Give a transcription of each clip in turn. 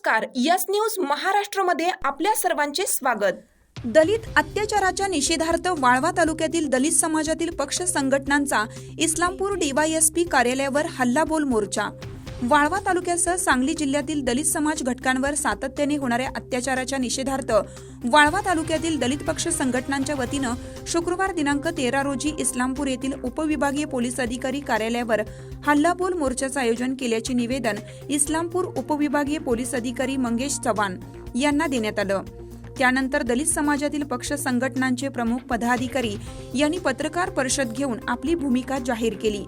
नमस्कार. Yes news महाराष्ट्रमध्ये आपल्या सर्वांचे स्वागत. दलित अत्याचाराच्या निषेधार्थ वाळवा तालुक्यातील दलित समाजातील पक्ष संघटनांचा इस्लामपूर डीवायएसपी कार्यालयावर हल्लाबोल मोर्चा. वाळवा तालुक्यासह सांगली जिल्ह्यातील दलित समाज घटकांवर सातत्याने होणाऱ्या अत्याचाराच्या निषेधार्थ वाळवा तालुक्यातील दलित पक्ष संघटनांच्या वतीनं शुक्रवार दिनांक तेरा रोजी इस्लामपूर येथील उपविभागीय पोलीस अधिकारी कार्यालयावर हल्लाबोल मोर्चाचं आयोजन केल्याचे निवेदन इस्लामपूर उपविभागीय पोलीस अधिकारी मंगेश चव्हाण यांना देण्यात आलं. त्यानंतर दलित समाजातील पक्ष संघटनांचे प्रमुख पदाधिकारी यांनी पत्रकार परिषद घेऊन आपली भूमिका जाहीर केली.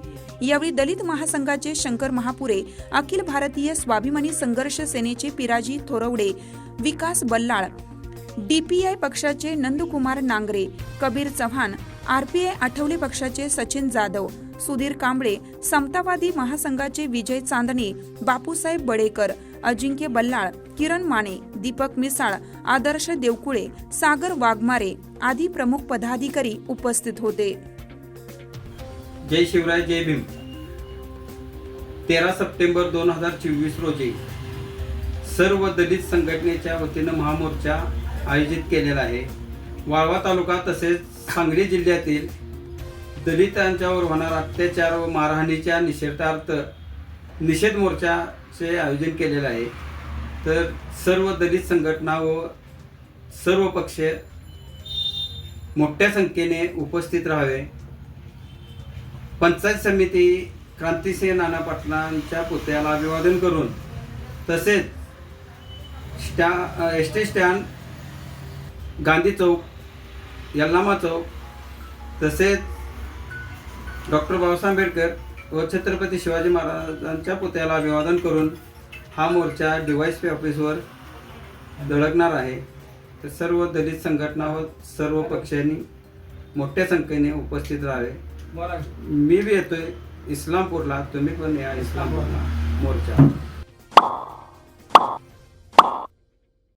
यावेळी दलित महासंघाचे शंकर महापुरे अखिल भारतीय स्वाभिमानी संघर्ष सेनेचे पिराजी थोरवडे विकास बल्लाळ डीपीआय पक्षाचे नंदकुमार नांगरे कबीर चव्हाण आरपीआय आठवले पक्षाचे सचिन जाधव सुधीर कांबळे समतावादी महासंघाचे विजय चांदणे बापूसाहेब बडेकर अजिंक्य बल्लाळ किरण माने दीपक मिसाळ आदर्श देवकुळे सागर वाघमारे आदी प्रमुख पदाधिकारी उपस्थित होते. जय शिवराय जय भीम. तेरा सप्टेंबर दोन हजार चोवीस रोजी सर्व दलित संघटनेच्या वतीनं महामोर्चा आयोजित केलेला आहे. वाळवा तालुका तसेच सांगली जिल्ह्यातील दलितांच्यावर होणारा अत्याचार व मारहाणीच्या निषेधार्थ निषेध मोर्चाचे आयोजन केलेलं आहे. तर सर्व दलित संघटना व सर्व पक्ष मोठ्या संख्येने उपस्थित राहावे. पंचायत समिती क्रांतिसिंह नाना पाटलांच्या पुतळ्याला अभिवादन करून तसेच स्टॅ S T stand Gandhi Chowk Yallamma Chowk तसेच डॉक्टर बाबासाहेब आंबेडकर व छत्रपती शिवाजी महाराजांच्या पुतळ्याला अभिवादन करून हा मोर्चा डिवायस पी ऑफिसवर धडकणार आहे. तर सर्व दलित संघटना व सर्व पक्षांनी मोठ्या संख्येने उपस्थित राहावे. मी बी येतोय इस्लामपूरला. तुम्ही पण या इस्लामपूरला मोर्चा.